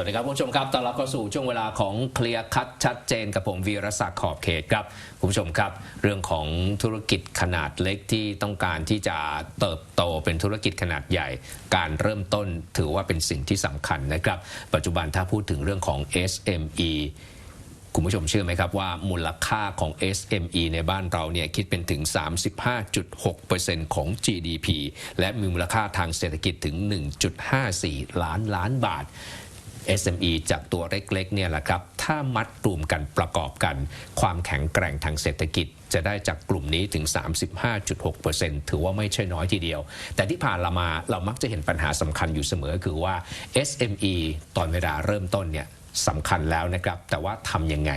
วัสดีครับคุณผู้ชมครับต้อนรับเข้าสู่ช่วงเวลาของเคลียร์คัดชัดเจนกับผมวีรศักดิ์ขอบเขตครับคุณผู้ชมครับ เรื่องของธุรกิจขนาดเล็กที่ต้องการที่จะเติบโตเป็นธุรกิจขนาดใหญ่ การเริ่มต้นถือว่าเป็นสิ่งที่สำคัญนะครับ ปัจจุบันถ้าพูดถึงเรื่องของ SME คุณผู้ชมเชื่อไหมครับว่ามูลค่าของ SME ในบ้านเราเนี่ยคิดเป็นถึง 35.6%ของ GDP และมีมูลค่าทางเศรษฐกิจถึง 1.54 ล้านล้านบาท SME จากตัวเล็กๆเนี่ยแหละครับ ถ้ามัดรวมกันประกอบกัน ความแข็งแกร่งทางเศรษฐกิจจะได้จากกลุ่มนี้ถึง 35.6%ถือว่าไม่ใช่น้อยทีเดียว แต่ที่ผ่านเรามาเรามักจะเห็นปัญหาสำคัญอยู่เสมอคือว่า SME ตอนเวลาเริ่มต้นเนี่ยสำคัญแล้วนะครับ แต่ว่าทำยังไง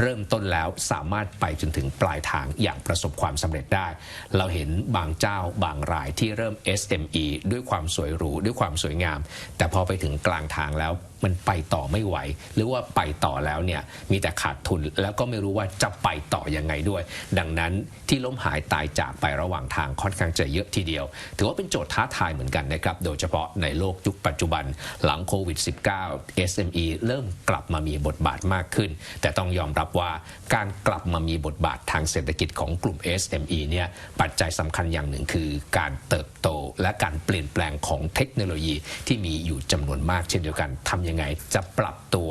เริ่มต้นแล้วสามารถไปจนถึงปลายทางอย่างประสบความสำเร็จได้ เราเห็นบางเจ้าบางรายที่เริ่ม SME ด้วยความสวยหรูด้วยความสวยงาม แต่พอไปถึงกลางทางแล้ว มันไปต่อไม่ไหว หรือว่าไปต่อแล้วเนี่ยมีแต่ขาดทุนแล้วก็ไม่รู้ว่าจะไปต่อยังไงด้วย ดังนั้นที่ล้มหายตายจากไประหว่างทางค่อนข้างจะเยอะทีเดียว ถือว่าเป็นโจทย์ท้าทายเหมือนกันนะครับโดยเฉพาะในโลกยุคปัจจุบันหลังโควิด -19 SME เริ่มกลับมามีบทบาทมากขึ้น แต่ต้องยอมรับว่าการกลับมามีบทบาททางเศรษฐกิจของกลุ่ม SME เนี่ยปัจจัยสำคัญอย่างหนึ่งคือการเติบโตและการเปลี่ยนแปลงของเทคโนโลยีที่มีอยู่จำนวนมากเช่นเดียวกันทำยังไง จะปรับตัว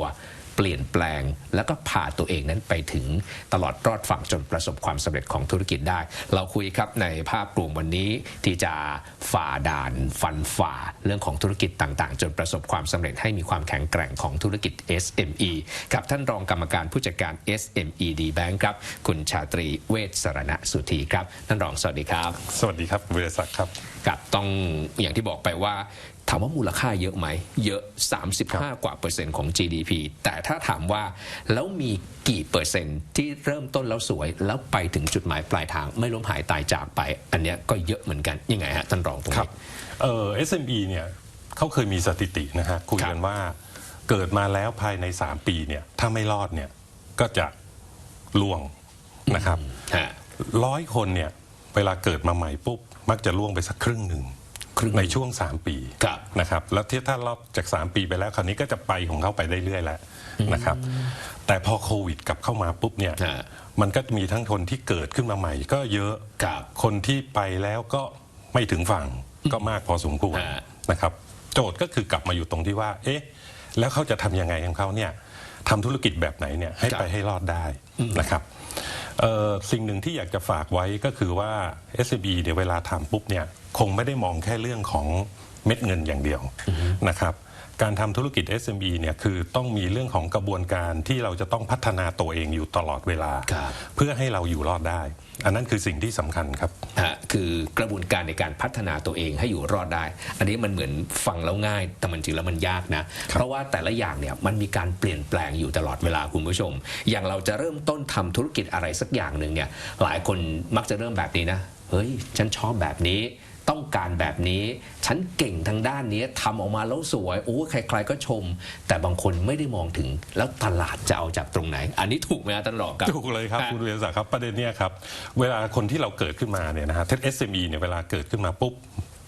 เปลี่ยนแปลง แล้วก็พาตัวเองนั้นไปถึงตลอดรอดฝั่งจนประสบความสำเร็จของธุรกิจได้ เราคุยครับในภาพรวมวันนี้ที่จะฝ่าด่านฟันฝ่าเรื่องของธุรกิจต่างๆ จนประสบความสำเร็จให้มีความแข็งแกร่งของธุรกิจ SME กับท่านรองกรรมการผู้จัดการ SME D Bank ครับ คุณชาตรีเวชสรณสุธีครับท่านรองสวัสดีครับ สวัสดีครับเวรศักดิ์ครับ กับต้องอย่างที่บอกไปว่า ถามว่ามูลค่าเยอะไหม เยอะ 35 กว่าเปอร์เซ็นต์ของ GDP แต่ถ้าถามว่าแล้วมีกี่เปอร์เซ็นต์ที่เริ่มต้นแล้วสวย แล้วไปถึงจุดหมายปลายทาง ไม่ล้มหายตายจากไป อันเนี้ยก็เยอะเหมือนกัน ยังไงฮะท่านรองตรงครันี้บเอ่อ SME เนี่ยเขาเคยมีสถิตินะฮะคุยกันว่าเกิดมาแล้วภายใน 3 ปีเนี่ยถ้าไม่รอดเนี่ยก็จะล่วงนะครับฮะร้อยคนเนี่ยเวลาเกิดมาใหม่ปุ๊บมักจะล่วงไปสักครึ่งหนึ่ง ครึ่งในช่วง 3 ปีครับนะครับแล้วที่ถ้ารอบจาก 3 ปีไปแล้วคราวนี้ก็จะไปของเขาไปเรื่อยๆแล้วนะครับ แต่พอโควิดกลับเข้ามาปุ๊บเนี่ยฮะ มันก็จะมีทั้งคนที่เกิดขึ้นมาใหม่ ก็เยอะครับคนที่ไปแล้วก็ไม่ถึงฝั่งก็มากพอสมควรฮะ นะครับ โจทย์ก็คือกลับมาอยู่ตรงที่ว่า เอ๊ะ แล้วเขาจะทำยังไงของเขาเนี่ยทำธุรกิจแบบไหนเนี่ยให้ครับไปให้รอดได้นะครับเอ่อ สิ่งหนึ่งที่อยากจะฝากไว้ก็คือว่า SCB เนี่ยเวลาทำปุ๊บเนี่ยคงไม่ได้มองแค่เรื่องของเม็ดเงินอย่างเดียวนะครับ การทำธุรกิจ SME เนี่ยคือต้องมีเรื่องของกระบวนการที่เราจะต้องพัฒนาตัวเองอยู่ตลอดเวลา ครับเพื่อให้เราอยู่รอดได้ อันนั้นคือสิ่งที่สำคัญครับ ฮะคือกระบวนการในการพัฒนาตัวเองให้อยู่รอดได้ อันนี้มันเหมือนฟังแล้วง่าย แต่มันจริงแล้วมันยากนะ เพราะว่าแต่ละอย่างเนี่ยมันมีการเปลี่ยนแปลงอยู่ตลอดเวลาคุณผู้ชม อย่างเราจะเริ่มต้นทำธุรกิจอะไรสักอย่างหนึ่งเนี่ยหลายคนมักจะเริ่มแบบนี้นะ เฮ้ย ฉันชอบแบบนี้ ต้องการแบบนี้ ฉันเก่งทางด้านนี้ทำออกมาแล้วสวยโอ้ใคร ๆ ก็ชม แต่บางคนไม่ได้มองถึงแล้วตลาดจะเอาจากตรงไหน อันนี้ถูกไหมฮะท่านรองครับถูกเลยครับฮะคุณเรียนศักดิ์ครับประเด็นเนี้ยครับเวลาคนที่เราเกิดขึ้นมาเนี่ยนะฮะเท SME เนี่ยเวลาเกิดขึ้นมาปุ๊บ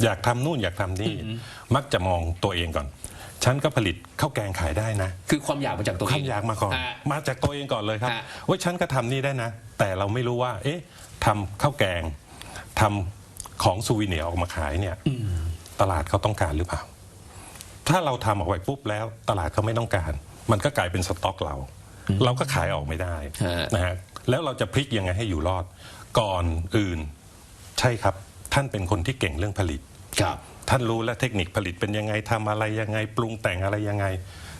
อยากทำนู่นอยากทำนี่มักจะมองตัวเองก่อน ฉันก็ผลิตข้าวแกงขายได้นะ คือความอยากมาจากตัวเองข้ามอยากมาก่อนฮะมาจากตัวเองก่อนเลยครับฮะว่าฉันก็ทำนี่ได้นะ แต่เราไม่รู้ว่า เอ๊ะทำข้าวแกงทำ ของซูวิเนียร์ออกมาขายเนี่ยตลาดเขาต้องการหรือเปล่า ถ้าเราทำออกไปปุ๊บแล้วตลาดเขาไม่ต้องการ มันก็กลายเป็นสต็อกเรา เราก็ขายออกไม่ได้ฮะนะฮะแล้วเราจะพลิกยังไงให้อยู่รอด ก่อนอื่น ใช่ครับ ท่านเป็นคนที่เก่งเรื่องผลิตครับ ท่านรู้และเทคนิคผลิตเป็นยังไงทำอะไรยังไง ปรุงแต่งอะไรยังไง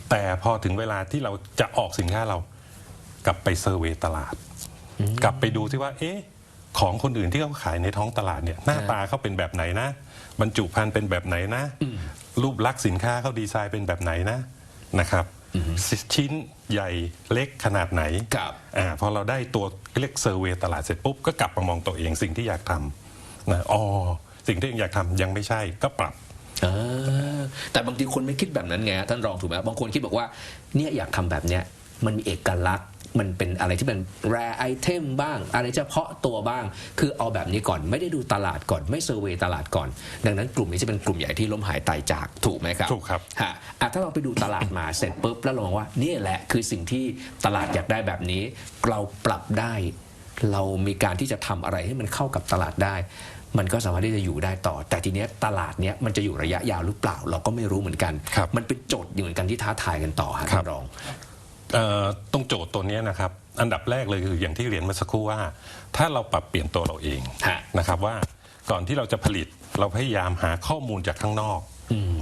แต่พอถึงเวลาที่เราจะออกสินค้าเรา กลับไปเซอร์เวย์ตลาด กลับไปดูที่ว่า เอ๊ะ ของคนอื่นที่เขาขายในท้องตลาดเนี่ยหน้าตาเขาเป็นแบบไหนนะ บรรจุภัณฑ์เป็นแบบไหนนะ รูปลักษณ์สินค้าเขาดีไซน์เป็นแบบไหนนะนะครับชิ้นใหญ่เล็กขนาดไหนครับอ่าพอเราได้ตัวเรียกเซอร์เวย์ตลาดเสร็จปุ๊บก็กลับมามองตัวเองสิ่งที่อยากทำนะอ๋อสิ่งที่อยากทำยังไม่ใช่ก็ปรับอ่าแต่บางทีคนไม่คิดแบบนั้นไงฮะท่านรองถูกไหมบางคนคิดบอกว่าเนี่ยอยากทำแบบเนี้ยมันมีเอกลักษณ์ มันเป็นอะไรที่เป็นแรไอเทมบ้าง อะไรเฉพาะตัวบ้าง คือเอาแบบนี้ก่อนไม่ได้ดูตลาดก่อนไม่เซอร์เวยตลาดก่อน ดังนั้นกลุ่มนี้จะเป็นกลุ่มใหญ่ที่ล้มหายตายจากถูกไหมครับถูกครับฮะอะถ้าเราไปดูตลาดมาเสร็จปุ๊บแล้วเรามองว่านี่แหละคือสิ่งที่ตลาดอยากได้แบบนี้ เราปรับได้เรามีการที่จะทำอะไรให้มันเข้ากับตลาดได้ มันก็สามารถที่จะอยู่ได้ต่อ แต่ทีเนี้ยตลาดเนี้ยมันจะอยู่ระยะยาวหรือเปล่า เราก็ไม่รู้เหมือนกันครับมันเป็นโจทย์อยู่เหมือนกันที่ท้าทายกันต่อฮะครัท่าบนรองเอ่อ ตรงโจทย์ตัวเนี้ยนะครับ อันดับแรกเลยคืออย่างที่เรียนเมื่อสักครู่ว่า ถ้าเราปรับเปลี่ยนตัวเราเองฮะนะครับว่าก่อนที่เราจะผลิตเราพยายามหาข้อมูลจากข้างนอก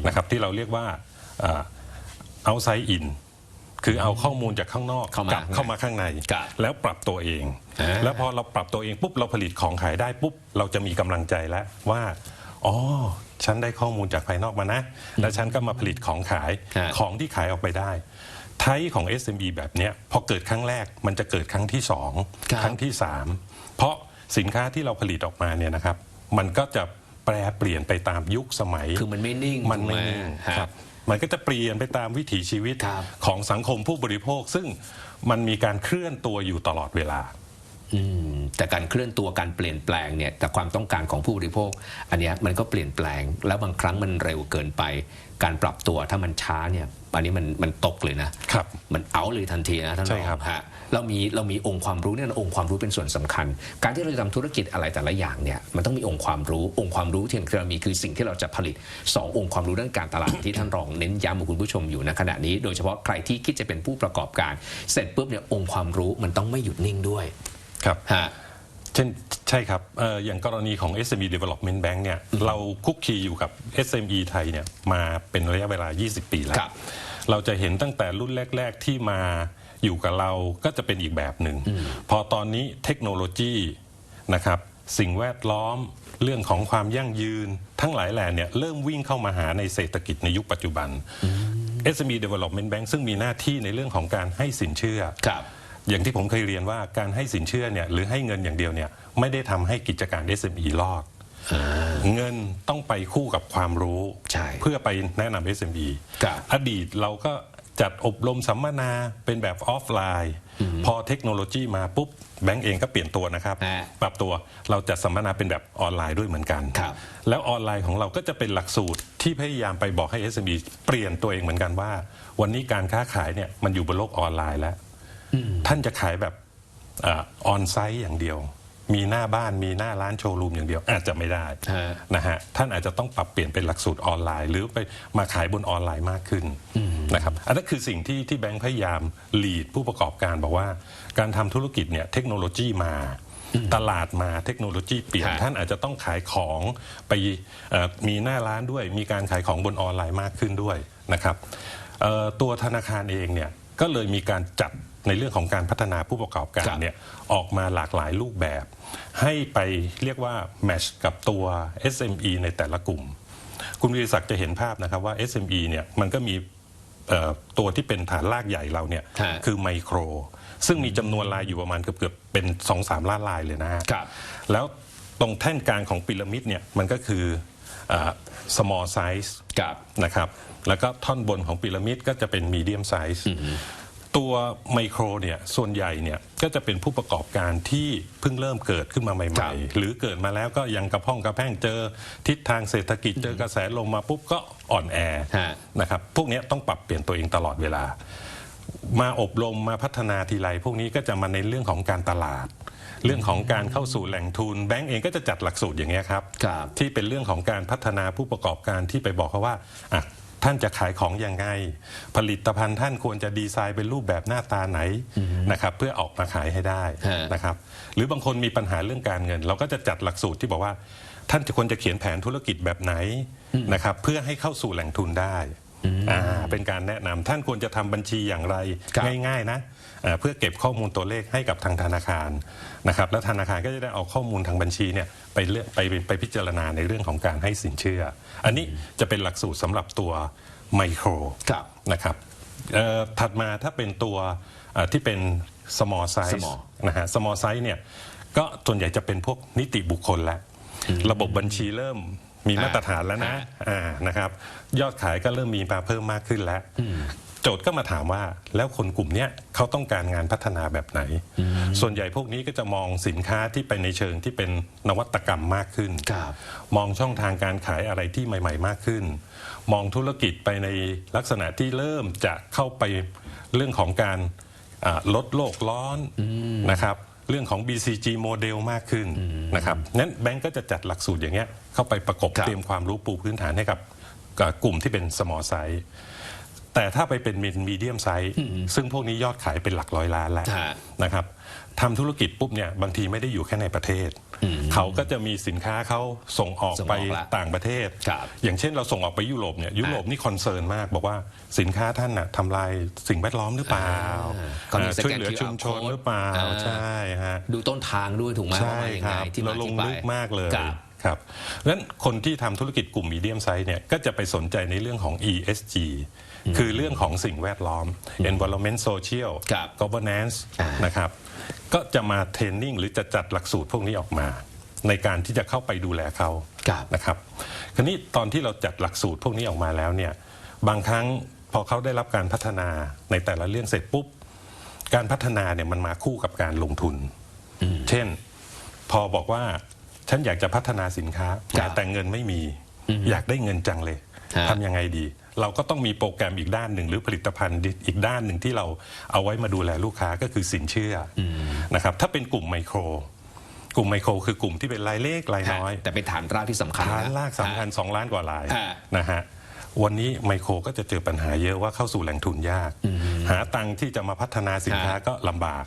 นะครับที่เราเรียกว่าเอาไซอินคือเอาข้อมูลจากข้างนอกเข้ามากลับเข้ามาข้างในครับแล้วปรับตัวเองอ่าแล้วพอเราปรับตัวเองปุ๊บเราผลิตของขายได้ปุ๊บเราจะมีกำลังใจแล้วว่าอ๋อฉันได้ข้อมูลจากภายนอกมานะ แล้วฉันก็มาผลิตของขายฮะของที่ขายออกไปได้ ไทยของ SME แบบเนี้ยพอเกิดครั้งแรกมันจะเกิดครั้งที่สองครับ ครั้งที่สามเพราะสินค้าที่เราผลิตออกมาเนี่ยนะครับ มันก็จะแปรเปลี่ยนไปตามยุคสมัย คือมันไม่นิ่งมันไม่ถูกหนิ่งฮะครับมันก็จะเปลี่ยนไปตามวิถีชีวิตครับของสังคมผู้บริโภค ซึ่งมันมีการเคลื่อนตัวอยู่ตลอดเวลา อืมแต่การเคลื่อนตัวการเปลี่ยนแปลงเนี่ยแต่ความต้องการของผู้บริโภค อันเนี้ยมันก็เปลี่ยนแปลง แล้วบางครั้งมันเร็วเกินไป การปรับตัวถ้ามันช้าเนี่ยอันนี้มันมันตกเลยนะครับมันเอาเลยทันทีนะท่านใช่รองครับฮะเรามีเรามีองค์ความรู้เนี่ยองค์ความรู้เป็นส่วนสำคัญ การที่เราจะทำธุรกิจอะไรแต่ละอย่างเนี่ยมันต้องมีองค์ความรู้องค์ความรู้ที่เรามีคือสิ่งที่เราจะผลิตสององค์ความรู้ด้านการตลาดที่ท่านรองเน้นย้ำกับคุณผู้ชมอยู่ณขณะนี้ โดยเฉพาะใครที่คิดจะเป็นผู้ประกอบการ เสร็จปุ๊บเนี่ยองค์ความรู้มันต้องไม่หยุดนิ่งด้วยครับฮะ เช่นใช่ครับเอ่ออย่างกรณีของ SME Development Bank เนี่ยเราคุกคีอยู่กับ SME ไทยเนี่ยมาเป็นระยะเวลา 20 ปีแล้ว ครับ เราจะเห็นตั้งแต่รุ่นแรก ๆ ที่มาอยู่กับเราก็จะเป็นอีกแบบหนึ่ง พอตอนนี้เทคโนโลยีนะครับสิ่งแวดล้อมเรื่องของความยั่งยืน ทั้งหลายแหล่เนี่ยเริ่มวิ่งเข้ามาหาในเศรษฐกิจในยุคปัจจุบัน SME Development Bank ซึ่งมีหน้าที่ในเรื่องของการให้สินเชื่อ ครับ อย่างที่ผมเคยเรียนว่าการให้สินเชื่อเนี่ยหรือให้เงินอย่างเดียวเนี่ยไม่ได้ทำให้กิจการ SME รอดเงินต้องไปคู่กับความรู้ใช่เพื่อไปแนะนำ SME ครับอดีตเราก็จัดอบรมสัมมนาเป็นแบบออฟไลน์ พอเทคโนโลยีมาปุ๊บแบงก์เองก็เปลี่ยนตัวนะครับฮะปรับตัวเราจัดสัมมนาเป็นแบบออนไลน์ด้วยเหมือนกันครับแล้วออนไลน์ของเราก็จะเป็นหลักสูตรที่พยายามไปบอกให้ SME เปลี่ยนตัวเองเหมือนกันว่า วันนี้การค้าขายเนี่ยมันอยู่บนโลกออนไลน์แล้ว ท่านจะขายแบบออนไซต์อย่างเดียว มีหน้าบ้านมีหน้าร้านโชว์รูมอย่างเดียวอาจจะไม่ได้ฮะนะฮะท่านอาจจะต้องปรับเปลี่ยนเป็นหลักสูตรออนไลน์ หรือไปมาขายบนออนไลน์มากขึ้นนะครับอันนั้นคือสิ่งที่ที่แบงค์พยายามลีดผู้ประกอบการบอกว่า การทำธุรกิจเนี่ยเทคโนโลยีมาตลาดมาเทคโนโลยีเปลี่ยนฮะท่านอาจจะต้องขายของไปเอ่อมีหน้าร้านด้วย มีการขายของบนออนไลน์มากขึ้นด้วยนะครับเอ่อตัวธนาคารเองเนี่ยก็เลยมีการจัด ในเรื่องของการพัฒนาผู้ประกอบการครับเนี่ยออกมาหลากหลายรูปแบบ ให้ไปเรียกว่าแมชกับตัว SME ในแต่ละกลุ่ม คุณวิริศักดิ์จะเห็นภาพนะครับว่า SME เนี่ยมันก็มีเอ่อตัวที่เป็นฐานรากใหญ่เราเนี่ยฮะคือไมโคร ซึ่งมีจำนวนรายอยู่ประมาณเกือบเกือบๆเป็น2อสามล้านรายเลยนะฮะครับแล้วตรงแท่นกลางของพีระมิดเนี่ยมันก็คืออ่า small size กับนะครับแล้วก็ท่อนบนของพีระมิดก็จะเป็น medium size ตัวไมโครเนี่ยส่วนใหญ่เนี่ยก็จะเป็นผู้ประกอบการที่เพิ่งเริ่มเกิดขึ้นมาใหครัม่บๆหรือเกิดมาแล้วก็ยังกระพ้องกระแพงเจอทิศทางเศรษฐกิจเจอกระแสลงมาปุ๊บก็อ่อนแอฮะนะครับพวกเนี้ยต้องปรับเปลี่ยนตัวเองตลอดเวลา มาอบรมมาพัฒนาทีไรพวกนี้ก็จะมาในเรื่องของการตลาด เรื่องของการเข้าสู่แหล่งทุน แบงก์เองก็จะจัดหลักสูตรอย่างเงี้ยครับครับที่เป็นเรื่องของการพัฒนาผู้ประกอบการที่ไปบอกเขาว่าอะ ท่านจะขายของยังไง ผลิตภัณฑ์ท่านควรจะดีไซน์เป็นรูปแบบหน้าตาไหนนะครับเพื่อออกมาขายให้ได้ฮะนะครับหรือบางคนมีปัญหาเรื่องการเงิน เราก็จะจัดหลักสูตรที่บอกว่า ท่านจะควรจะเขียนแผนธุรกิจแบบไหนนะครับเพื่อให้เข้าสู่แหล่งทุนได้ อ่าเป็นการแนะนำท่านควรจะทำบัญชีอย่างไรครับง่ายๆนะเอ่อเพื่อเก็บข้อมูลตัวเลขให้กับทางธนาคารนะครับแล้วธนาคารก็จะได้เอาข้อมูลทางบัญชีเนี่ยไปเลือกไปไปไปพิจารณาในเรื่องของการให้สินเชื่อ อันนี้จะเป็นหลักสูตรสำหรับตัวไมโครครับ นะครับเอ่อถัดมาถ้าเป็นตัวเอ่อที่เป็น small size small นะฮะ small size เนี่ยก็ส่วนใหญ่จะเป็นพวกนิติบุคคลแล้ว ระบบบัญชีเริ่ม มีมาตรฐานแล้วนะอ่านะครับ ยอดขายก็เริ่มมีมาเพิ่มมากขึ้นแล้ว โจทย์ก็มาถามว่าแล้วคนกลุ่มเนี้ยเขาต้องการงานพัฒนาแบบไหน ส่วนใหญ่พวกนี้ก็จะมองสินค้าที่ไปในเชิงที่เป็นนวัตกรรมมากขึ้นครับมองช่องทางการขายอะไรที่ใหม่ ๆ มากขึ้น มองธุรกิจไปในลักษณะที่เริ่มจะเข้าไปเรื่องของการอ่าลดโลกร้อนนะครับ เรื่องของ BCG โมเดลมากขึ้นนะครับนั้นแบงก์ก็จะจัดหลักสูตรอย่างเงี้ยเข้าไปประกบครับเตรียมความรู้ปูพื้นฐานให้กับกับกลุ่มที่เป็น small size แต่ถ้าไปเป็นมีเดียมไซส์ซึ่งพวกนี้ยอดขายเป็นหลักร้อยล้านแล้วฮะนะครับ ทำธุรกิจปุ๊บเนี่ยบางทีไม่ได้อยู่แค่ในประเทศ เขาก็จะมีสินค้าเขาส่งออกส่งออกไปละต่างประเทศ ครับอย่างเช่นเราส่งออกไปยุโรปเนี่ยยุโรปนี่คอนเซิร์นมาก บอกว่าสินค้าท่านน่ะทำลายสิ่งแวดล้อมหรือเปล่าอ่าก่อนที่อ่าสแกนช่วยเหลือ QR ชุมชนหรือเปล่าอ่า ใช่ฮะ ดูต้นทางด้วยถูกไหมว่าใช่มายังคไงรับที่เรามาลงที่ไปลึกมากเลยครับ ครับงั้นคนที่ทำธุรกิจกลุ่มมีเดียมไซส์เนี่ยก็จะไปสนใจในเรื่องของ ESG คือเรื่องของสิ่งแวดล้อม environment social ครับ governance อ่านนะครับ ก็จะมาเทรนนิ่งหรือจะจัดหลักสูตรพวกนี้ออกมา ในการที่จะเข้าไปดูแลเขาครับนะครับคราวนี้ตอนที่เราจัดหลักสูตรพวกนี้ออกมาแล้วเนี่ยบางครั้งพอเขาได้รับการพัฒนาในแต่ละเรื่องเสร็จปุ๊บ การพัฒนาเนี่ยมันมาคู่กับการลงทุน เช่น พอบอกว่าฉันอยากจะพัฒนาสินค้าครับแต่เงินไม่มี อยากได้เงินจังเลยฮะทำยังไงดี เราก็ต้องมีโปรแกรมอีกด้านหนึ่ง หรือผลิตภัณฑ์อีกด้านหนึ่งที่เราเอาไว้มาดูแลลูกค้าก็คือสินเชื่ออนะครับถ้าเป็นกลุ่มไมโคร กลุ่มไมโคร คือกลุ่มที่เป็นรายเล็กรายน้อย แต่เป็นฐานรากที่สำคัญฐานนะลากสำคัญ2ล้านกว่าลายฮะนะฮะวันนี้ไมโครก็จะเจอปัญหาเยอะว่าเข้าสู่แหล่งทุนยาก หาตังค์ที่จะมาพัฒนาสินค้าฮะก็ลำบาก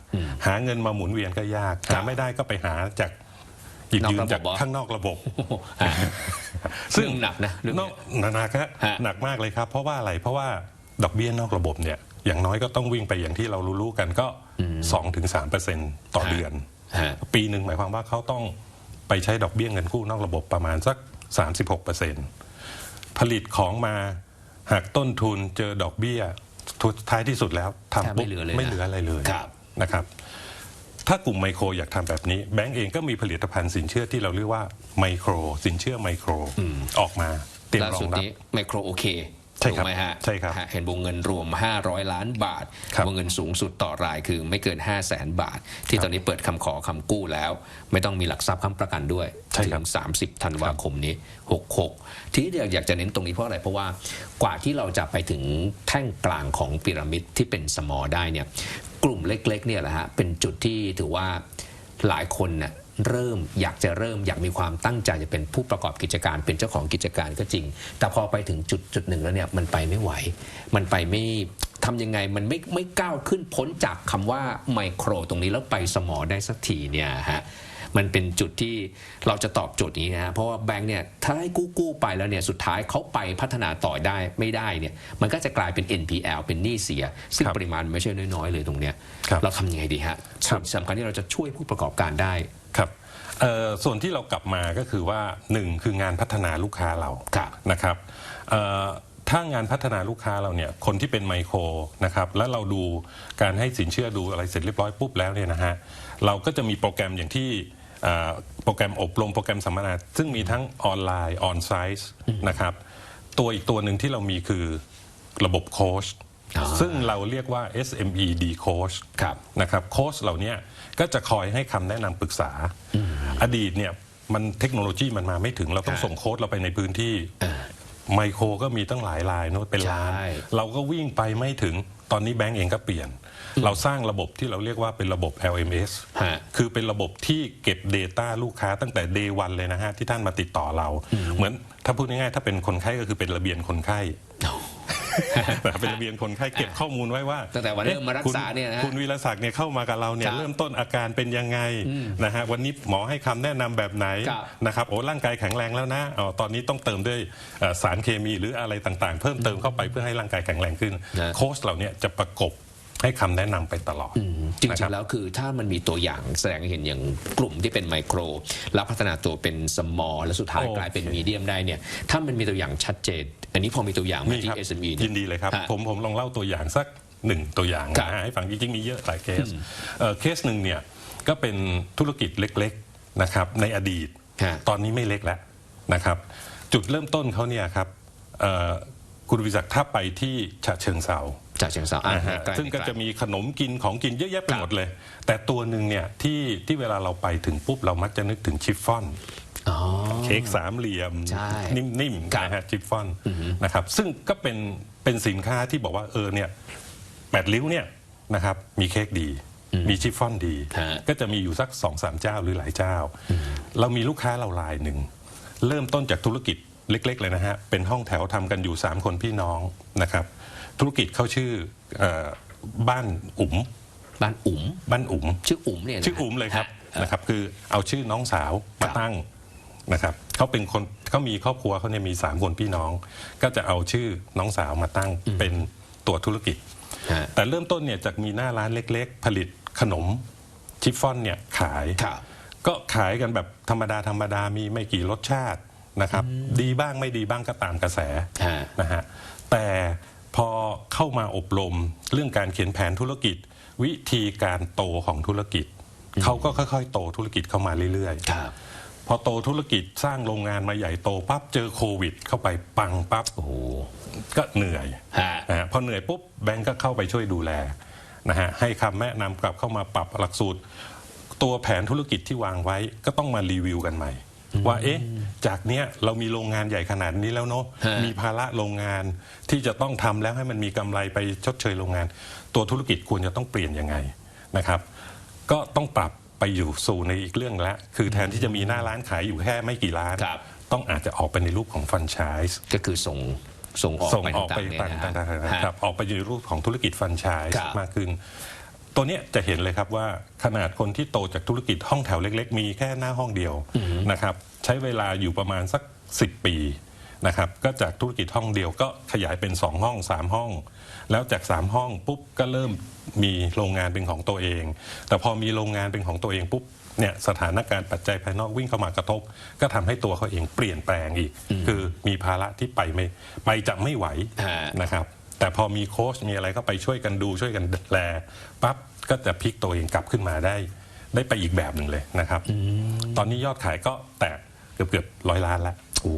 หาเงินมาหมุนเวียนก็ยากครัหาบไม่ได้ก็ไปหาจาก หยิบนอกยืมระบบจากเหรอข้างนอกระบบโอ้โหอะเรื่องหนักนะเรื่องนเนี้อยกหนักฮะฮะหนักมากเลยครับ เพราะว่าอะไรเพราะว่าดอกเบี้ยนอกระบบเนี่ยอย่างน้อยก็ต้องวิ่งไปอย่างที่เรารู้ๆกันก็ 2-3%ถึงต่อฮะเดือนฮะปีหนึ่งหมายความว่าเขาต้องไปใช้ดอกเบี้ยเงินกู้นอกระบบประมาณสัก 36%ผลิตของมาหักต้นทุนเจอดอกเบี้ยทุดท้ายที่สุดแล้วแทบทำปุ๊บไม่เหลือเลยนะไม่เหลืออะไรเลยครับนะครับ ถ้ากลุ่มไมโครอยากทำแบบนี้ แบงก์เองก็มีผลิตภัณฑ์สินเชื่อที่เราเรียกว่าไมโคร สินเชื่อไมโครออกมาเตรียมล่ารอสุดงรับนี้ไมโครโอเคใช่ถูครักบไหมฮะใช่ครับฮะเห็นวงเงินรวม 500 ล้านบาทครับวงเงินสูงสุดต่อรายคือไม่เกิน 5 0 0แสนบาท ที่ตอนนี้เปิดคำขอคำกู้แล้ว ไม่ต้องมีหลักทรัพย์ค้ำประกันด้วยใช่ถึครับง30 ธันวาคมนี้ 66 ทีนี้เดี๋ยวอยากจะเน้นตรงนี้เพราะอะไร เพราะว่ากว่าที่เราจะไปถึงแท่งกลางของพีระมิดที่เป็นสมอได้เนี่ย กลุ่มเล็กๆเนี่ยแหละฮะเป็นจุดที่ถือว่าหลายคนน่ะเริ่มอยากจะเริ่มอยากมีความตั้งใจจะเป็นผู้ประกอบกิจการเป็นเจ้าของกิจการก็จริง แต่พอไปถึงจุดจุดหนึ่งแล้วเนี่ยมันไปไม่ไหว มันไปไม่ทำยังไงมันไม่ไม่ก้าวขึ้นพ้นจากคำว่าไมโครตรงนี้แล้วไปสมอได้สักทีเนี่ยฮะ มันเป็นจุดที่เราจะตอบโจทย์นี้นะฮะเพราะว่าแบงค์เนี่ยถ้าให้กู้กู้ไปแล้วเนี่ยสุดท้ายเขาไปพัฒนาต่อได้ไม่ได้เนี่ยมันก็จะกลายเป็น NPL เป็นหนี้เสีย ซึ่งครับปริมาณไม่ใช่น้อยๆ เลยตรงเนี้ยครับเราทำยังไงดีฮะครับส่วนสำคัญที่เราจะช่วยผู้ประกอบการได้ครับเอ่อส่วนที่เรากลับมาก็คือว่าหนึ่งคืองานพัฒนาลูกค้าเราครับนะครับเอ่อถ้างานพัฒนาลูกค้าเราเนี่ยคนที่เป็นไมโครนะครับแล้วเราดูการให้สินเชื่อดูอะไรเสร็จเรียบร้อยปุ๊บแล้วเนี่ยนะฮะเราก็จะมีโปรแกรมอย่างที่เอ่อ โปรแกรมอบรมโปรแกรมสัมมนา ซึ่งมีทั้งออนไลน์ออนไซต์นะครับตัวอีกตัวหนึ่งที่เรามีคือระบบโค้ชอ่าซึ่งเราเรียกว่า SME D Coach ครับนะครับโค้ชเหล่าเนี้ยก็จะคอยให้คำแนะนำปรึกษา อดีตเนี่ยมันเทคโนโลยีมันมาไม่ถึงเราต้องฮะส่งโค้ดเราไปในพื้นที่ไมโครก็มีตั้งหลายลายโน้ตเป็นล้านใช่เราก็วิ่งไปไม่ถึงตอนนี้แบงก์เองก็เปลี่ยน เราสร้างระบบที่เราเรียกว่าเป็นระบบ LMS ฮะคือเป็นระบบที่เก็บ Data ลูกค้าตั้งแต่ day one เลยนะฮะ ที่ท่านมาติดต่อเรา เหมือนถ้าพูดง่ายๆถ้าเป็นคนไข้ก็คือเป็นระเบียนคนไข้เป็นระเบียนคนไข้เก็บข้อมูลไว้ว่าตั้งแต่วันเริ่มมารักษาเนี่ยนะฮะคุณคุณวีรศักดิ์เนี่ยเข้ามากับเราเนี่คยรับเริ่มต้นอาการเป็นยังไงนะฮะวันนี้หมอให้คำแนะนำแบบไหนครับนะครับโอ้ร่างกายแข็งแรงแล้วนะอ๋อตอนนี้ต้องเติมด้วยเอ่อสารเคมีหรืออะไรต่างๆ เพิ่มเติมเข้าไปเพื่อให้ร่างกายแข็งแรงขึ้น นะ โค้ชเหล่าเนี้จะประกบ ให้คำแนะนำไปตลอดจรินะครังบๆแล้วคือถ้ามันมีตัวอย่างแสดงให้เห็นอย่างกลุ่มที่เป็นไมโคร แล้วพัฒนาตัวเป็นสมอลและสุดท้ายโอเค กลายเป็นมีเดียมได้เนี่ยถ้ามันมีตัวอย่างชัดเจน อันนี้พอมีตัวอย่างมานี่ที่ครับ SME ยินดีเลยครับ ฮะ ผมผมลองเล่าตัวอย่างสักหนึ่งตัวอย่างครับ นะฮะให้ฟังจริงๆมีเยอะหลายเคสเอ่อเคสหนึ่งเนี่ยก็เป็นธุรกิจเล็กๆนะครับในอดีต ฮะ ตอนนี้ไม่เล็กแล้วนะครับ จุดเริ่มต้นเขาเนี่ยครับเอ่อคุณวิศักดิ์ถ้าไปที่ฉะเชิงเซา จากเชียงซาอะนะฮะใกล้ๆซึ่งก็ใล้ๆจะมีขนมกินของกินเยอะแยะไปครับหมดเลย แต่ตัวหนึ่งเนี่ยที่ที่เวลาเราไปถึงปุ๊บเรามักจะนึกถึงชิฟฟ่อน อ๋อ เค้กสามเหลี่ยม ใช่นิ่มครับๆนะฮะชิฟฟ่อนนะครับซึ่งก็เป็นเป็นสินค้าที่บอกว่าเออเนี่ยแปดริ้วเนี่ยนะครับมีเค้กดี มีชิฟฟ่อนดี ฮะ ก็จะมีอยู่สักสองสามเจ้าหรือหลายเจ้า เรามีลูกค้าเรารายหนึ่ง เริ่มต้นจากธุรกิจเล็ก ๆ เลยนะฮะ เป็นห้องแถวทำกันอยู่ 3 คนพี่น้องนะครับ ธุรกิจเขาชื่อเออบ้านอุ๋มบ้านอุ๋มบ้านอุ๋มชื่ออุ๋มเนี่ยนะชื่ออุ๋มเลยครับฮะนะครับ คือเอาชื่อน้องสาวมาตั้งนะครับเขาเป็นคนเขามีครอบครัวเขาเนี่ยมีสามคนพี่น้อง ก็จะเอาชื่อน้องสาวมาตั้งเป็นตัวธุรกิจฮะแต่เริ่มต้นเนี่ยจากมีหน้าร้านเล็ก ๆ ผลิตขนมชิฟฟ่อนเนี่ยขายครับก็ขายกันแบบธรรมดาธรรมดามีไม่กี่รสชาตินะครับ ดีบ้างไม่ดีบ้างก็ตามกระแสฮะนะฮะแต่ พอเข้ามาอบรมเรื่องการเขียนแผนธุรกิจ วิธีการโตของธุรกิจ เขาก็ค่อยๆ โตธุรกิจเข้ามาเรื่อยครับๆพอโตธุรกิจสร้างโรงงานมาใหญ่โตปั๊บเจอโควิด เข้าไปปังปั๊บโอ้โหก็เหนื่อยฮะนะฮะพอเหนื่อยปุ๊บแบงก์ก็เข้าไปช่วยดูแลนะฮะให้คำแนะนำกลับเข้ามาปรับหลักสูตร ตัวแผนธุรกิจที่วางไว้ก็ต้องมารีวิวกันใหม่ ว่าเอ๊ะจากเนี้ยเรามีโรงงานใหญ่ขนาดนี้แล้วเนาะฮะ มีภาระโรงงานที่จะต้องทำแล้วให้มันมีกำไรไปชดเชยโรงงาน ตัวธุรกิจควรจะต้องเปลี่ยนยังไงนะครับ ก็ต้องปรับไปอยู่สู่ในอีกเรื่องละคือแทนที่จะมีหน้าร้านขายอยู่แค่ไม่กี่ร้าน ครับ ต้องอาจจะออกไปในรูปของฟันช i ส์ ก็คือส่งส่งออกส่งไปออกไปต่างๆต่างเนี่ยนะๆฮะ ครับ ออกไปอยู่ในรูปของธุรกิจฟันชายครับมากขึ้น ตัวเนี้ยจะเห็นเลยครับว่าขนาดคนที่โตจากธุรกิจห้องแถวเล็ก ๆ มีแค่หน้าห้องเดียวนะครับใช้เวลาอยู่ประมาณสัก 10 ปีนะครับก็จากธุรกิจห้องเดียวก็ขยายเป็น 2 ห้อง 3 ห้อง แล้วจาก 3 ห้องปุ๊บก็เริ่มมีโรงงานเป็นของตัวเอง แต่พอมีโรงงานเป็นของตัวเองปุ๊บเนี่ยสถานการณ์ปัจจัยภายนอกวิ่งเข้ามากระทบ ก็ทำให้ตัวเขาเองเปลี่ยนแปลงอีก คือมีภาระที่ไปไม่ไปจะไม่ไหวฮะนะครับ แต่พอมีโค้ชมีอะไรก็ไปช่วยกันดูช่วยกันแลปั๊บก็จะพลิกตัวเองกลับขึ้นมาได้ ได้ไปอีกแบบหนึ่งเลยนะครับ ตอนนี้ยอดขายก็แตะเกือบเกือบร้อยล้านแล้วโอ้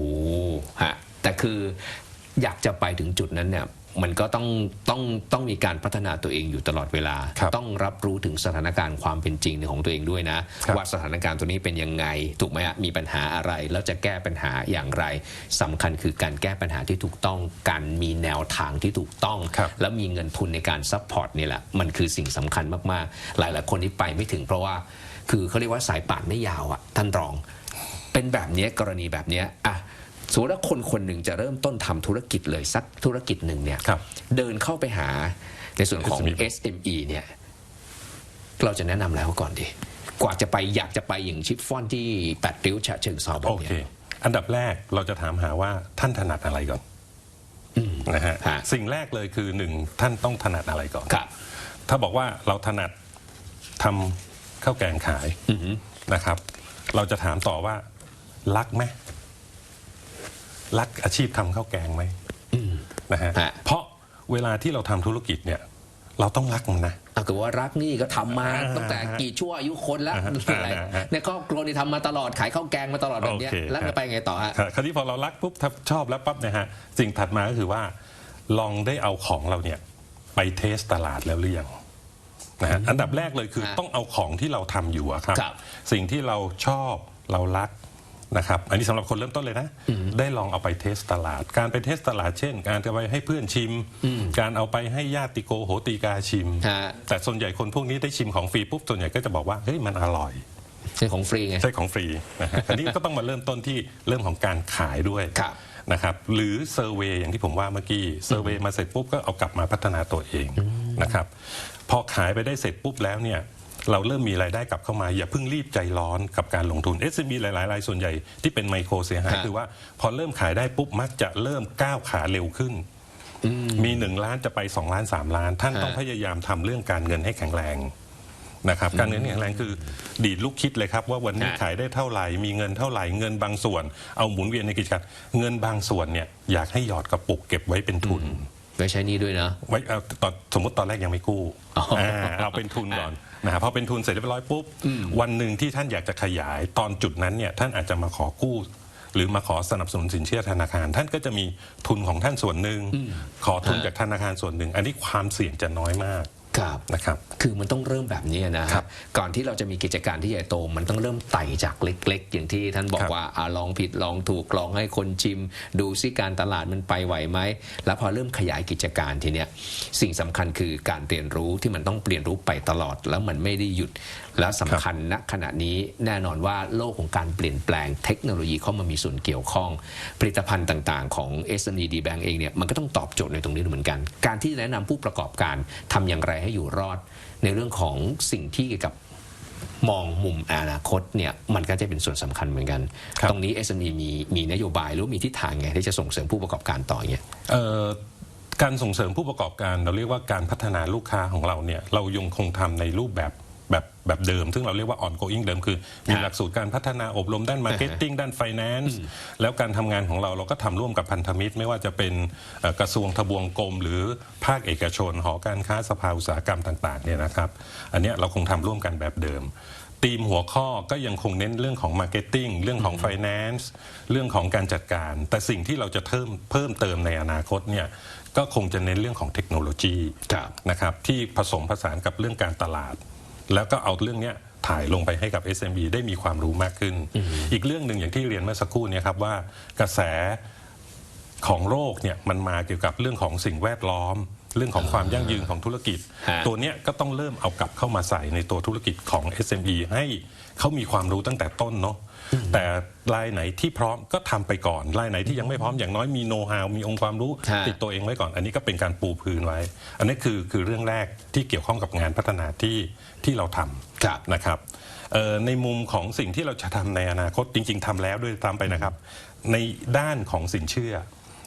ฮะแต่คืออยากจะไปถึงจุดนั้นเนี่ย มันก็ต้องต้องต้องมีการพัฒนาตัวเองอยู่ตลอดเวลา ครับต้องรับรู้ถึงสถานการณ์ความเป็นจริงของตัวเองด้วยนะ ครับว่าสถานการณ์ตัวนี้เป็นยังไง ถูกไหมฮะมีปัญหาอะไร แล้วจะแก้ปัญหาอย่างไรสำคัญคือการแก้ปัญหาที่ถูกต้องการมีแนวทางที่ถูกต้อง ครับ แล้วมีเงินทุนในการซัพพอร์ตนี่แหละมันคือสิ่งสำคัญมากๆ หลายๆคนที่ไปไม่ถึงเพราะว่า คือเขาเรียกว่าสายป่านไม่ยาวอะท่านรอง เป็นแบบเนี้ยกรณีแบบเนี้ยอะ สมมติว่าคนคนหนึ่งจะเริ่มต้นทำธุรกิจเลยสักธุรกิจหนึ่งเนี่ยครับเดินเข้าไปหาในส่วนของ SME SME เนี่ยเราจะแนะนำอะไรเขาก่อนดี กว่าจะไปอยากจะไปอย่างชิปฟอนที่แปดริ้วฉะเชิงเซาแบบโอเนี้เคยอันดับแรกเราจะถามหาว่าท่านถนัดอะไรก่อนนะฮะฮะสิ่งแรกเลยคือหนึ่งท่านต้องถนัดอะไรก่อนครับถ้าบอกว่าเราถนัดทำข้าวแกงขายอือหือนะครับ เราจะถามต่อว่ารักไหม รักอาชีพทำข้าวแกงไหมนะฮะฮะ เพราะเวลาที่เราทำธุรกิจเนี่ย เราต้องรักมันนะเอาคือว่ารักนี่ก็ทำมาอ่าตั้งแต่กี่ชั่วอายุคนแล้วอ่าฮะอะไรอ่าฮะในครอบครัวนี่ทำมาตลอดขายข้าวแกงมาตลอดแบบเนี้ยโอเค แล้วจะไปไงต่อฮะ ครับคราวนี้พอเรารักปุ๊บถ้าชอบแล้วปั๊บเนี่ยฮะสิ่งถัดมาก็คือว่า ลองได้เอาของเราเนี่ยไปเทสตลาดแล้วหรือยังนะฮะอันดับแรกเลยคือฮะต้องเอาของที่เราทำอยู่อะครับ ครับ สิ่งที่เราชอบเรารัก นะครับอันนี้สำหรับคนเริ่มต้นเลยนะ ได้ลองเอาไปเทสตลาด การไปเทสตลาดเช่น การจะไปให้เพื่อนชิม การเอาไปให้ญาติโกโหติกาชิม ฮะ แต่ส่วนใหญ่คนพวกนี้ได้ชิมของฟรีปุ๊บส่วนใหญ่ก็จะบอกว่าเฮ้ยมันอร่อย ใช่ของฟรีไง ใช่ของฟรีนะฮะอันนี้ก็ต้องมาเริ่มต้นที่เรื่องของการขายด้วยครับ นะครับ หรือเซอร์เวยอย่างที่ผมว่าเมื่อกี้เซอร์เวยมาเสร็จปุ๊บก็เอากลับมาพัฒนาตัวเองนะครับ พอขายไปได้เสร็จปุ๊บแล้วเนี่ย เราเริ่มมีรายได้กลับเข้ามา อย่าเพิ่งรีบใจร้อนกับการลงทุน SME หลายๆรายส่วนใหญ่ที่เป็นไมโครเสียหายฮะคือว่าพอเริ่มขายได้ปุ๊บมักจะเริ่มก้าวขาเร็วขึ้นมีหนึ่งล้านจะไปสองล้านสามล้าน ท่านฮะต้องพยายามทำเรื่องการเงินให้แข็งแรงนะครับการเงินที่แข็งแรงคือดีดลูกคิดเลยครับ ว่าวันนี้ฮะขายได้เท่าไหร่ มีเงินเท่าไหร่เงินบางส่วน เอาหมุนเวียนในกิจการเงินบางส่วนเนี่ยอยากให้หยอดกระปุกเก็บไว้เป็นทุน ไม่ใช่นี่ด้วยนะ ไว้เอาตอนสมมติตอนแรกยังไม่กู้อ๋ออ่าเอาเป็นทุนก่อนนะครับพอเป็นทุนเสร็จเรียบร้อยปุ๊บ วันหนึ่งที่ท่านอยากจะขยายตอนจุดนั้นเนี่ยท่านอาจจะมาขอกู้ หรือมาขอสนับสนุนสินเชื่อธนาคาร ท่านก็จะมีทุนของท่านส่วนหนึ่งขอทุนฮะจากธนาคารส่วนหนึ่ง อันนี้ความเสี่ยงจะน้อยมาก ครับนะครับ คือมันต้องเริ่มแบบนี้นะคครัรับบก่อนที่เราจะมีกิจการที่ใหญ่โต มันต้องเริ่มไต่จากเล็ก ๆ อย่างที่ท่านบอคกรับว่าอาลองผิดลองถูกลองให้คนชิม ดูซิการตลาดมันไปไหวไหม แล้วพอเริ่มขยายกิจการทีเนี้ยสิ่งสำคัญคือการเรียนรู้ที่มันต้องเปลี่ยนรู้ไปตลอด แล้วมันไม่ได้หยุด แล้วสำคัญณขณะนี้แน่นอนว่าโลกของการเปลี่ยนแปลงเทคโนโลยีเข้ามามีส่วนเกี่ยวข้อง ผลิตภัณฑ์ต่างๆ ของ s n d Bank เองเนี่ยมันก็ต้องตอบโจทย์ในตรงนี้ด้วยเหมือนกัน การที่จะแนะนำผู้ประกอบการทำอย่างไรให้อยู่รอด ในเรื่องของสิ่งที่เกี่ยวกับมองมุมอนาคตเนี่ยมันก็จะเป็นส่วนสำคัญเหมือนกันครับตรงนี้ SME มีมีนโยบายหรือมีทิศทางไงที่จะส่งเสริมผู้ประกอบการต่อเนี่ยเอ่อการส่งเสริมผู้ประกอบการเราเรียกว่าการพัฒนาลูกค้าของเราเนี่ยเรายังคงทำในรูปแบบ แบบแบบเดิม ซึ่งเราเรียกว่า ongoing เดิมคือ มีฮะหลักสูตรการพัฒนาอบรมด้าน marketing ด้าน finance แล้วการทำงานของเราเราก็ทำร่วมกับพันธมิตร ไม่ว่าจะเป็นเอ่อกระทรวงทบวงกรม หรือภาคเอกชน หอการค้าสภาอุตสาหกรรมต่างๆเนี่ยนะครับ อันเนี้ยเราคงทำร่วมกันแบบเดิม ทีมหัวข้อก็ยังคงเน้นเรื่องของ Marketing เรื่องของ Finance เรื่องของการจัดการ แต่สิ่งที่เราจะเพิ่มเพิ่มเติมในอนาคตเนี่ยก็คงจะเน้นเรื่องของเทคโนโลยีครับนะครับที่ผสมผสานกับเรื่องการตลาด แล้วก็เอาเรื่องเนี้ยถ่ายลงไปให้กับ SME ได้มีความรู้มากขึ้น อีกเรื่องหนึ่งอย่างที่เรียนเมื่อสักครู่เนี้ครับว่ากระแสของโรคเนี่ยมันมาเกี่ยวกับเรื่องของสิ่งแวดล้อม เรื่องของความยั่งยืนของธุรกิจฮะตัวเนี้ยก็ต้องเริ่มเอากลับเข้ามาใส่ในตัวธุรกิจของ SME ให้เขามีความรู้ตั้งแต่ต้นเนาะแต่รายไหนที่พร้อมก็ทำไปก่อนรายไหนที่ยังไม่พร้อมอย่างน้อยมีโน้ตฮาวมีองค์ความรู้ฮะติดตัวเองไว้ก่อน อันนี้ก็เป็นการปูพื้นไว้ อันนี้คือคือเรื่องแรกที่เกี่ยวข้องกับงานพัฒนาที่ที่เราทำครับนะครับเอ่อในมุมของสิ่งที่เราจะทำในอนาคตจริง ๆทำแล้วด้วยตามไปนะครับ ในด้านของสินเชื่อ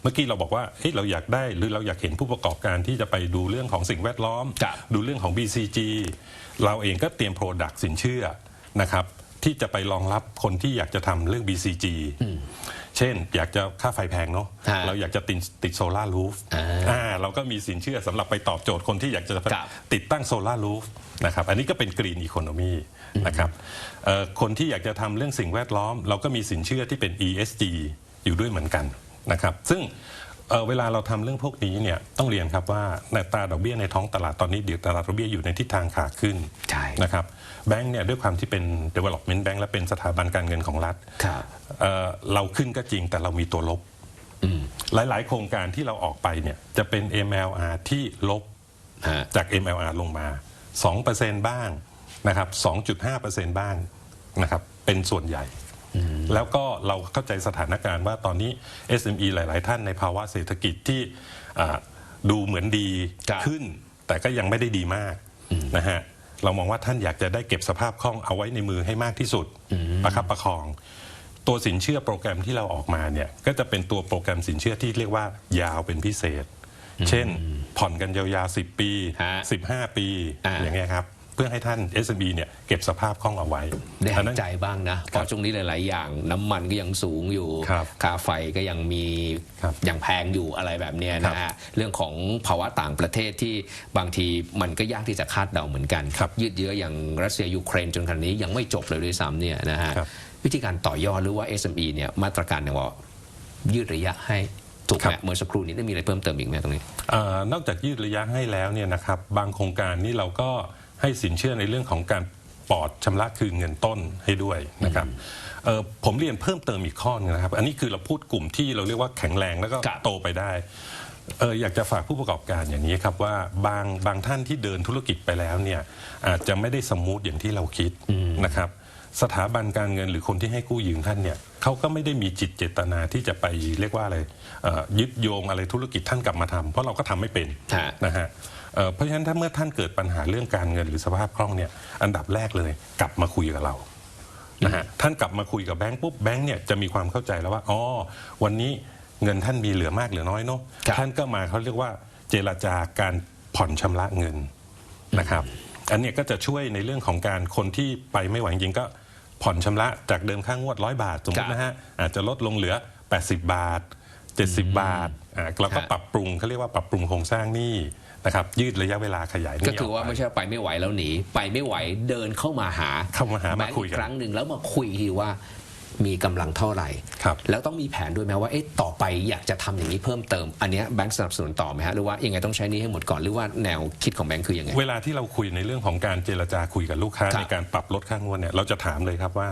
เมื่อกี้เราบอกว่าเฮ้ยเราอยากได้หรือเราอยากเห็นผู้ประกอบการที่จะไปดูเรื่องของสิ่งแวดล้อม ครับ ดูเรื่องของ BCG เราเองก็เตรียมโปรดักต์สินเชื่อนะครับที่จะไปรองรับคนที่อยากจะทำเรื่อง BCG เช่น อยากจะค่าไฟแพงเนาะฮะเราอยากจะติดติดโซลารูฟอ่าอ่าเราก็มีสินเชื่อสำหรับไปตอบโจทย์คนที่อยากจะครับ ติดตั้งโซลารูฟนะครับอันนี้ก็เป็นกรีนอีโคโนมีนะครับเอ่อคนที่อยากจะทำเรื่องสิ่งแวดล้อม เราก็มีสินเชื่อที่เป็น ESG อยู่ด้วยเหมือนกัน นะครับ ซึ่งเอ่อเวลาเราทำเรื่องพวกนี้เนี่ยต้องเรียนครับว่าในตราดอกเบี้ยในท้องตลาดตอนนี้เดี๋ยวตลาดดอกเบี้ยอยู่ในทิศทางขาขึ้นใช่นะครับแบงก์เนี่ยด้วยความที่เป็น development bank และเป็นสถาบันการเงินของรัฐครับเอ่อเราขึ้นก็จริงแต่เรามีตัวลบอืมหลาย ๆ โครงการที่เราออกไปเนี่ยจะเป็น MLR ที่ลบฮะจาก MLR ลงมา 2%บ้างนะครับ 2.5%บ้างนะครับ เป็นส่วนใหญ่ แล้วก็เราเข้าใจสถานการณ์ว่าตอนนี้ SME หลาย ๆ ท่านในภาวะเศรษฐกิจที่อ่าดูเหมือนดีครับขึ้น แต่ก็ยังไม่ได้ดีมากนะฮะเรามองว่าท่านอยากจะได้เก็บสภาพคล่องเอาไว้ในมือให้มากที่สุดประคับประคอง ตัวสินเชื่อโปรแกรมที่เราออกมาเนี่ยก็จะเป็นตัวโปรแกรมสินเชื่อที่เรียกว่ายาวเป็นพิเศษ เช่น ผ่อนกันยาวๆ10 ปีฮะ15 ปีอ่าอย่างเงี้ยครับเพื่อให้ท่าน SME เนี่ยเก็บสภาพคล่องเอาไว้ได้อัหานนั้นใจบ้างนะเพราะช่วงนี้หลาย ๆ อย่างน้ำมันก็ยังสูงอยู่ครับค่าไฟก็ยังมีครับยังแพงอยู่อะไรแบบเนี้ยนะฮะเรื่องของภาวะต่างประเทศที่บางทีมันก็ยากที่จะคาดเดาเหมือนกันครับยืดเยื้ออย่างรัสเซียยูเครนจนขนาดนี้ยังไม่จบเลยด้วยซ้ำเนี่ยนะฮะครับวิธีการต่อยอดหรือว่า SME เนี่ยมาตรการอย่างว่ายืดระยะให้ถูกไหมเมื่อสักครู่นี้ได้มีอะไรเพิ่มเติมอีกไหมตรงนี้เอ่อนอกจากยืดระยะให้แล้วเนี่ยนะครับบางโครงการนี่เราก็ ให้สินเชื่อในเรื่องของการปลอดชำระคืนเงินต้นให้ด้วยนะครับเอ่อผมเรียนเพิ่มเติมอีกข้อนึงนะครับ อันนี้คือเราพูดกลุ่มที่เราเรียกว่าแข็งแรงแล้วก็ครับ โตไปได้เอออยากจะฝากผู้ประกอบการอย่างนี้ครับว่าบางบางท่านที่เดินธุรกิจไปแล้วเนี่ยอาจจะไม่ได้สมูทอย่างที่เราคิดนะครับสถาบันการเงินหรือคนที่ให้กู้ยืมท่านเนี่ยเขาก็ไม่ได้มีจิตเจตนาที่จะไปเรียกว่าอะไรเอ่อยึดโยงอะไรธุรกิจท่านกลับมาทำเพราะเราก็ทำไม่เป็น ฮะ นะฮะ เอ่อเพราะฉะนั้นถ้าเมื่อท่านเกิดปัญหาเรื่องการเงินหรือสภาพคล่องเนี่ยอันดับแรกเลยกลับมาคุยกับเรานะฮะท่านกลับมาคุยกับแบงค์ปุ๊บแบงค์เนี่ยจะมีความเข้าใจแล้วว่าอ๋อวันนี้เงินท่านมีเหลือมากเหลือน้อยเนาะครับท่านก็มาเขาเรียกว่าเจรจาการผ่อนชำระเงินนะครับ อันเนี้ยก็จะช่วยในเรื่องของการคนที่ไปไม่ไหวจริงๆก็ผ่อนชำระจากเดิมค่างวดร้อยบาทสมมครัติบนะฮะอาจจะลดลงเหลือ 80 บาท 70 บาทอ่าเราก็ฮะปรับปรุงเขาเรียกว่าปรับปรุงโครงสร้างหนี้ นะครับยืดระยะเวลาขยายหนี้ก็คือว่าออกปไม่ใช่ไปไม่ไหวแล้วหนี ไปไม่ไหวเดินเข้ามาหาเข้ามาหาแบมางค์คุยอีกกันครั้งหนึ่งแล้วมาคุยทีว่ามีกำลังเท่าไหร่ครับแล้วต้องมีแผนด้วยไหมว่าเอ๊ะต่อไปอยากจะทำอย่างนี้เพิ่มเติม อันเนี้ยแบงก์สนับสนุนต่อไหมฮะหรือว่ายังไงต้องใช้หนี้ให้หมดก่อนหรือว่าแนวคิดของแบงก์คือยังไง เวลาที่เราคุยในเรื่องของการเจรจาคุยกับลูกค้าครับในการปรับลดค่างวดเนี่ยเราจะถามเลยครับว่า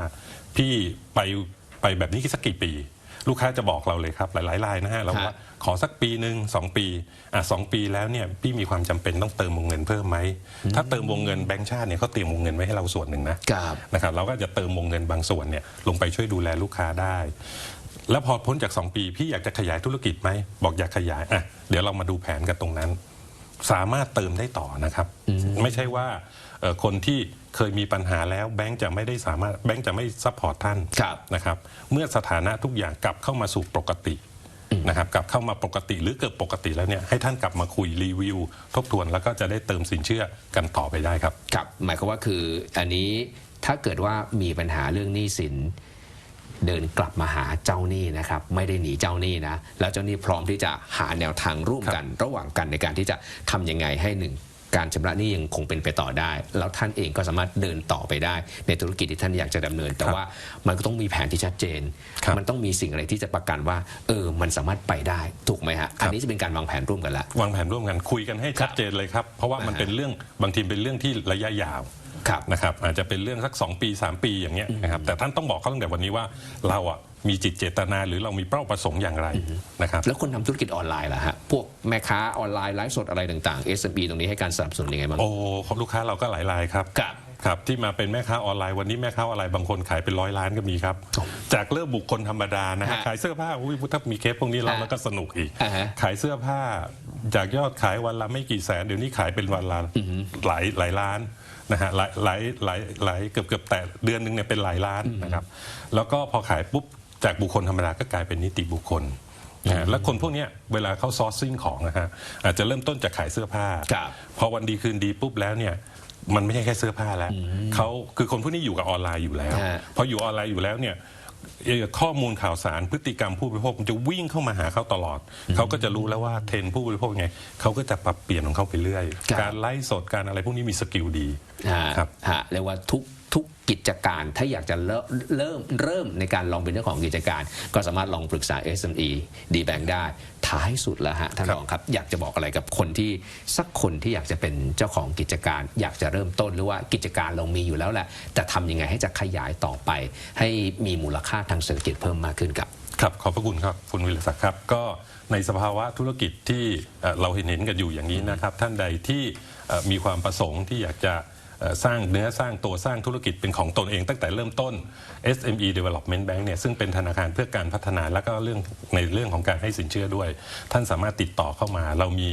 พี่ไปไปแบบนี้สักกี่ปี ลูกค้าจะบอกเราเลยครับหลายๆรายนะฮะเราว่า ขอสักปีหนึ่งสองปีอะสองปีแล้วเนี่ยพี่มีความจำเป็นต้องเติมวงเงินเพิ่มไหมถ้าเติมวงเงินแบงก์ชาติเนี่ยเขาเตรียมวงเงินไว้ให้เราส่วนหนึ่งนะครับ นะครับเราก็จะเติมวงเงินบางส่วนเนี่ยลงไปช่วยดูแลลูกค้าได้ แล้วพอพ้นจาก 2 ปี พี่อยากจะขยายธุรกิจไหมบอกอยากขยายอะเดี๋ยวเรามาดูแผนกันตรงนั้น สามารถเติมได้ต่อนะครับ ไม่ใช่ว่าเอ่อคนที่เคยมีปัญหาแล้วแบงก์จะไม่ได้สามารถแบงก์จะไม่ซัพพอร์ตท่านครับ นะครับ เมื่อสถานะทุกอย่างกลับเข้ามาสู่ปกติ นะครับกลับเข้ามาปกติหรือเกือบปกติแล้วเนี่ยให้ท่านกลับมาคุยรีวิว ทบทวนแล้วก็จะได้เติมสินเชื่อกันต่อไปได้ครับ ครับ หมายความว่าคืออันนี้ถ้าเกิดว่ามีปัญหาเรื่องหนี้สิน เดินกลับมาหาเจ้าหนี้นะครับ ไม่ได้หนีเจ้าหนี้นะ แล้วเจ้าหนี้พร้อมที่จะหาแนวทางร่วมกัน ระหว่างกันในการที่จะทำยังไงให้หนึ่ง การชำระหนี้ยังคงเป็นไปต่อได้ แล้วท่านเองก็สามารถเดินต่อไปได้ ในธุรกิจที่ท่านอยากจะดำเนิน แต่ครับว่ามันก็ต้องมีแผนที่ชัดเจนครับมันต้องมีสิ่งอะไรที่จะประกันว่า เออ มันสามารถไปได้ถูกไหมฮะอันนี้จะเป็นการวางแผนร่วมกันละวางแผนร่วมกันคุยกันให้ชัดเจนเลยครับ เพราะว่ามันอ่าฮะเป็นเรื่องบางทีเป็นเรื่องที่ระยะยาวครับนะครับอาจจะเป็นเรื่องสัก 2 ปี 3 ปีอย่างเงี้ยนะครับแต่ท่านต้องบอกเขาตั้งแต่วันนี้ว่าเราอะ มีจิตเจตนาหรือเรามีเป้าประสงค์อย่างไรนะครับแล้วคนทำธุรกิจออนไลน์ล่ะฮะพวกแม่ค้าออนไลน์ไลฟ์สดอะไรต่างๆ SME ตรงนี้ให้การสนับสนุนยังไงบ้างโอ้ลูกค้าเราก็หลายรายครับครับครับที่มาเป็นแม่ค้าออนไลน์วันนี้แม่ค้าออนไลน์บางคนขายเป็นร้อยล้านก็มีครับ จากเริ่มบุคคลธรรมดานะฮะฮะขายเสื้อผ้าอุ้ยถ้ามีเคสพวกนี้เราฮะแล้วก็สนุกอีกอ่าฮะขายเสื้อผ้า จากยอดขายวันละไม่กี่แสนเดี๋ยวนี้ขายเป็นวันละหลายหลายล้านนะฮะหลายหลายหลายหลายเกือบเกือบแต่เดือนหนึ่งเนี่ยเป็นหลายล้านนะครับ แล้วก็พอขายปุ๊บ จากบุคคลธรรมดาก็กลายเป็นนิติบุคคลนะฮะแล้วคนพวกเนี้ยเวลาเขาซอร์ซิ่งของนะฮะอาจจะเริ่มต้นจากขายเสื้อผ้า ครับพอวันดีคืนดีปุ๊บแล้วเนี่ยมันไม่ใช่แค่เสื้อผ้าแล้วเขาคือคนพวกนี้อยู่กับออนไลน์อยู่แล้ว ฮะ พออยู่ออนไลน์อยู่แล้วเนี่ยเอ่อข้อมูลข่าวสารพฤติกรรมผู้บริโภคมันจะวิ่งเข้ามาหาเขาตลอด เขาก็จะรู้แล้วว่าเทรนด์ผู้บริโภคไงเขาก็จะปรับเปลี่ยนของเขาไปเรื่อย ครับ การไลฟ์สดการอะไรพวกนี้มีสกิลดีฮะครับ ฮะเรียกว่าทุก ทุกกิจการถ้าอยากจะเริ่มเริ่มในการลองเป็นเจ้าของกิจการ ก็สามารถลองปรึกษา SME D Bank ได้ ท้ายสุดแล้วฮะท่านรองครับ อยากจะบอกอะไรกับคนที่สักคนที่อยากจะเป็นเจ้าของกิจการ อยากจะเริ่มต้นหรือว่ากิจการเรามีอยู่แล้วแหละแต่ทำยังไงให้จะขยายต่อไป ให้มีมูลค่าทางเศรษฐกิจเพิ่มมากขึ้นครับครับขอบพระคุณครับคุณวิรศักดิ์ครับก็ในสภาวะธุรกิจที่เราเห็นเห็นกันอยู่อย่างนี้นะครับ ท่านใดที่มีความประสงค์ที่อยากจะ สร้างเนื้อสร้างตัวสร้างธุรกิจเป็นของตนเองตั้งแต่เริ่มต้น SME Development Bank เนี่ยซึ่งเป็นธนาคารเพื่อการพัฒนาแล้วก็เรื่องในเรื่องของการให้สินเชื่อด้วย ท่านสามารถติดต่อเข้ามา เรามี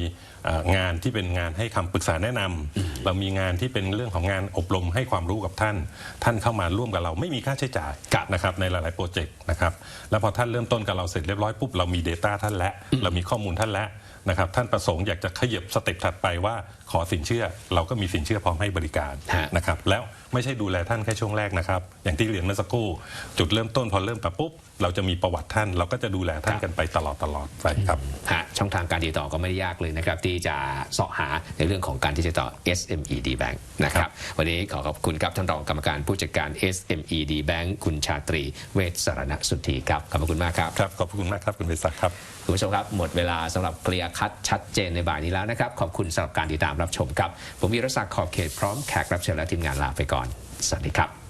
งานที่เป็นงานให้คำปรึกษาแนะนำเรามีงานที่เป็นเรื่องของงานอบรมให้ความรู้กับท่าน ท่านเข้ามาร่วมกับเราไม่มีค่าใช้จ่ายครับนะครับในหลาย ๆ โปรเจกต์นะครับแล้วพอท่านเริ่มต้นกับเราเสร็จเรียบร้อยปุ๊บเรามี Data ท่านแล้วเรามีข้อมูลท่านแล้วนะครับท่านประสงค์อยากจะขยับสเต็ปถัดไปว่า ขอสินเชื่อ เราก็มีสินเชื่อพร้อมให้บริการฮะ นะครับแล้วไม่ใช่ดูแลท่านแค่ช่วงแรกนะครับ อย่างที่เรียนเมื่อสักครู่จุดเริ่มต้นพอเริ่มไปปุ๊บเราจะมีประวัติท่าน เราก็จะดูแลท่านกันไปตลอดตลอดไปครับ ฮะช่องทางการติดต่อก็ไม่ได้ยากเลยนะครับ ที่จะเสาะหาในเรื่องของการที่จะต่อ SME D Bank นะครับ วันนี้ขอขอบคุณครับท่านรองกรรมการผู้จัดการ SME D Bank คุณชาตรีเวชสรณสุทธีครับ ขอบพระคุณมากครับ ครับขอบพระคุณมากครับคุณเบศักดิ์ครับ คุณผู้ชมครับ หมดเวลาสำหรับเคลียร์คัดชัดเจนในบ่ายนี้แล้วนะครับ ขอบคุณสำหรับการติดตามรับชมครับ ผมวีรศักดิ์ขอบเขตพร้อมแขกรับเชิญและทีมงานลาไปก่อน สวัสดีครับ